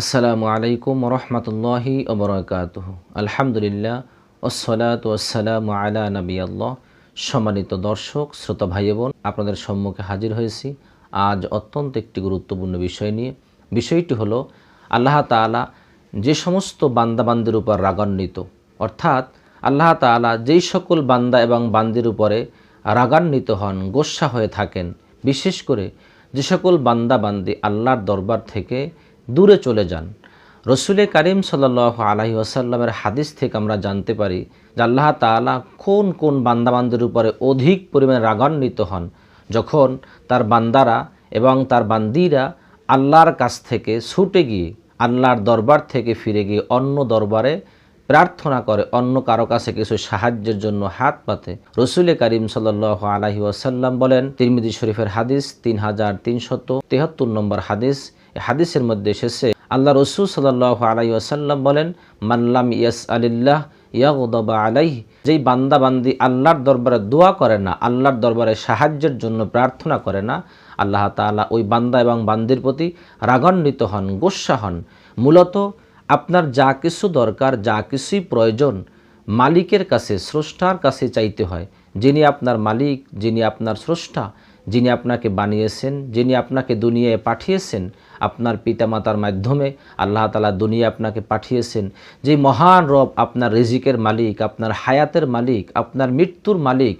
আসসালামু আলাইকুম রহমতুল্লাহি ওবরাকাত আলহামদুলিল্লাহ ওসলাত ওসালাম আলা নবী আল্লাহ সম্মানিত দর্শক, শ্রোতা ভাই বোন আপনাদের সম্মুখে হাজির হয়েছি আজ অত্যন্ত একটি গুরুত্বপূর্ণ বিষয় নিয়ে। বিষয়টি হলো, আল্লাহ তাআলা যে সমস্ত বান্দাবান্দির উপর রাগান্বিত, অর্থাৎ আল্লাহ তাআলা যেই সকল বান্দা এবং বান্দির উপরে রাগান্বিত হন গোস্বা হয়ে থাকেন, বিশেষ করে যে সকল বান্দা বান্দি আল্লাহর দরবার থেকে দূরে চলে যান। রসুলে কারিম সাল্লাহ আলহি আসাল্লামের হাদিস থেকে আমরা জানতে পারি যে আল্লাহ তালা কোন কোন বান্দাবান্ধের উপরে অধিক পরিমাণে রাগান্বিত হন। যখন তার বান্দারা এবং তার বান্দিরা আল্লাহর কাছ থেকে ছুটে গিয়ে, আল্লাহর দরবার থেকে ফিরে গিয়ে অন্য দরবারে প্রার্থনা করে, অন্য কারও কাছে কিছু সাহায্যের জন্য হাত পাতে। রসুল করিম সাল আলাহি ওয়াসাল্লাম বলেন তিরমিদি শরীফের হাদিস তিন হাজার তিনশত তেহাত্তর নম্বর হাদিস। হাদিসের মধ্যে এসেছে, আল্লাহ রসুল সাল্লাহ আলাই আসাল্লাম বলেন মাল্লাম ইয়াস আলিল্লাহ ইয়াগদবা আলাই যেই বান্দা বান্দি আল্লাহর দরবারে দোয়া করে না, আল্লাহর দরবারে সাহায্যের জন্য প্রার্থনা করে না, আল্লাহ তাআলা ওই বান্দা এবং বান্দির প্রতি রাগান্বিত হন গোস্বা হন। মূলত আপনার যা কিছু দরকার, যা কিছুই প্রয়োজন, মালিকের কাছে, স্রষ্টার কাছে চাইতে হয়। যিনি আপনার মালিক, যিনি আপনার স্রষ্টা, যিনি আপনাকে বানিয়েছেন, যিনি আপনাকে দুনিয়ায় পাঠিয়েছেন আপনার পিতামাতার মাধ্যমে আল্লাহ তালা দুনিয়া আপনাকে পাঠিয়েছেন। যে মহান রব আপনার রিজিকের মালিক, আপনার হায়াতের মালিক, আপনার মৃত্যুর মালিক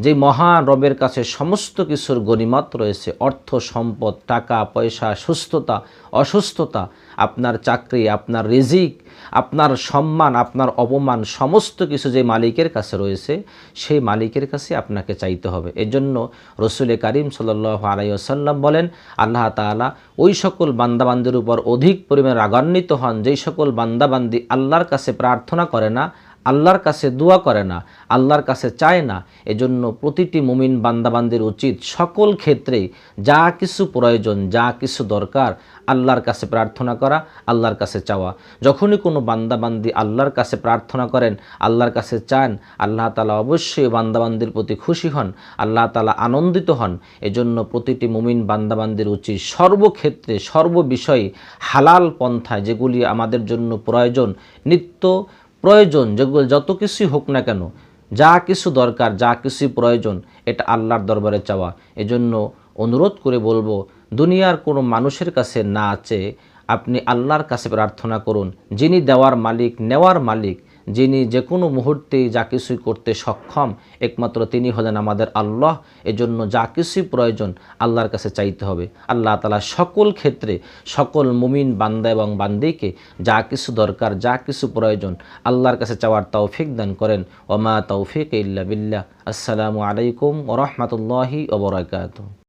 যে মহান রবের কাছে সমস্ত কিছুর গণিমত রয়েছে, অর্থ, সম্পদ, টাকা, পয়সা, সুস্থতা, অসুস্থতা, আপনার চাকরি, আপনার রিজিক, আপনার সম্মান, আপনার অপমান, সমস্ত কিছু যে মালিকের কাছে রয়েছে, সেই মালিকের কাছে আপনাকে চাইতে হবে। এজন্য রসুল করিম সাল আলাইসাল্লাম বলেন, আল্লাহ তালা ওই সকল বান্দাবান্দির উপর অধিক পরিমাণে রাগান্বিত হন যেই সকল বান্দাবান্দি আল্লাহর কাছে প্রার্থনা করে না আল্লাহর কাছে দোয়া করে না, আল্লাহর কাছে চায় না, এজন্য প্রতিটি মুমিন বান্দাবান্দির উচিত সকল ক্ষেত্রেই যা কিছু প্রয়োজন, যা কিছু দরকার, আল্লাহর কাছে প্রার্থনা করা, আল্লাহর কাছে চাওয়া। যখনই কোনো বান্দাবান্দি আল্লাহর কাছে প্রার্থনা করেন, আল্লাহর কাছে চান, আল্লাহ তালা অবশ্যই বান্দাবান্দির প্রতি খুশি হন, আল্লাহ তালা আনন্দিত হন, এজন্য প্রতিটি মুমিন বান্দাবান্দির উচিত সর্বক্ষেত্রে, সর্ববিষয়ে হালাল পন্থায় যেগুলি আমাদের জন্য প্রয়োজন, নিত্য প্রয়োজন যেগুলো যত কিছুই হোক না কেন, যা কিছু দরকার, যা কিছু প্রয়োজন, এটা আল্লাহর দরবারে চাওয়া। এজন্য অনুরোধ করে বলব, দুনিয়ার কোনো মানুষের কাছে না আছে আপনি আল্লাহর কাছে প্রার্থনা করুন, যিনি দেওয়ার মালিক, নেওয়ার মালিক যিনি যে কোনো মুহূর্তেই যা কিছুই করতে সক্ষম, একমাত্র তিনি হলেন আমাদের আল্লাহ। এজন্য যা কিছুই প্রয়োজন আল্লাহর কাছে চাইতে হবে। আল্লাহ তালা সকল ক্ষেত্রে সকল মুমিন বান্দা এবং বান্দিকে যা কিছু দরকার, যা কিছু প্রয়োজন আল্লাহর কাছে চাওয়ার তৌফিক দান করেন। ওমা তৌফিক ইল্লা বিল্লাহ। আসসালামু আলাইকুম ওরহমতুল্লাহি ওবরাকাত